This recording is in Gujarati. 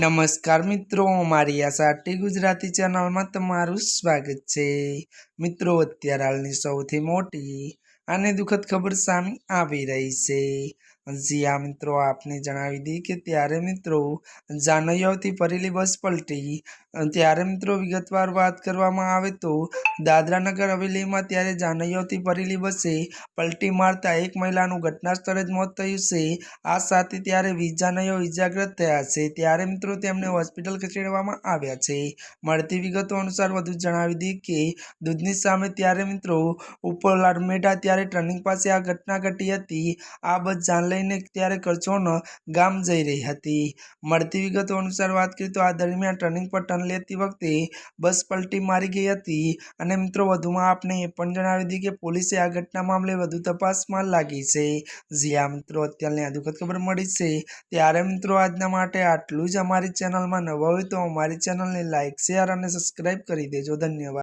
નમસ્કાર મિત્રો, મારી આ સાટી ગુજરાતી ચેનલમાં તમારું સ્વાગત છે. મિત્રો, અત્યારે હાલની સૌથી મોટી અને દુઃખદ ખબર સામે આવી રહી છે. જી આ મિત્રો, આપને જણાવી દઈએ કે ત્યારે મિત્રો જાનૈયાઓથી ભરેલી બસ પલટી. ત્યારે મિત્રો વિગતવાર વાત કરવામાં આવે તો દાદરાનગર હવેલીમાં ત્યારે જાનૈયાઓથી ભરેલી બસે પલટી મારતા એક મહિલાનું ઘટના સ્થળે જ મોત થયું છે. આ સાથે ત્યારે વીસ જાનૈયાઓ ઇજાગ્રસ્ત થયા છે. ત્યારે મિત્રો તેમને હોસ્પિટલ ખસેડવામાં આવ્યા છે. મળતી વિગતો અનુસાર વધુ જણાવી દઈએ કે દૂધની સામે ત્યારે મિત્રો ઉપર લાડમેઢા ત્યારે ટર્નિંગ પાસે આ ઘટના ઘટી હતી, આ બસ જાન લઈને ત્યારે કરચોન ગામ જઈ રહી હતી. મળતી વિગતો અનુસાર વાત કરીએ તો આ દરમિયાન ટર્નિંગ પર ટર્ન લેતી વખતે બસ પલટી મારી ગઈ હતી અને મિત્રો વધુમાં આપને એ પણ જણાવી દીધી કે પોલીસે આ ઘટના મામલે વધુ તપાસમાં લાગી છે. જી આ મિત્રો, અત્યારની આ દુઃખદ ખબર મળી છે. ત્યારે મિત્રો આજના માટે આટલું જ. અમારી ચેનલમાં નવા હોય તો અમારી ચેનલને લાઇક શેર અને સબસ્ક્રાઈબ કરી દેજો. ધન્યવાદ.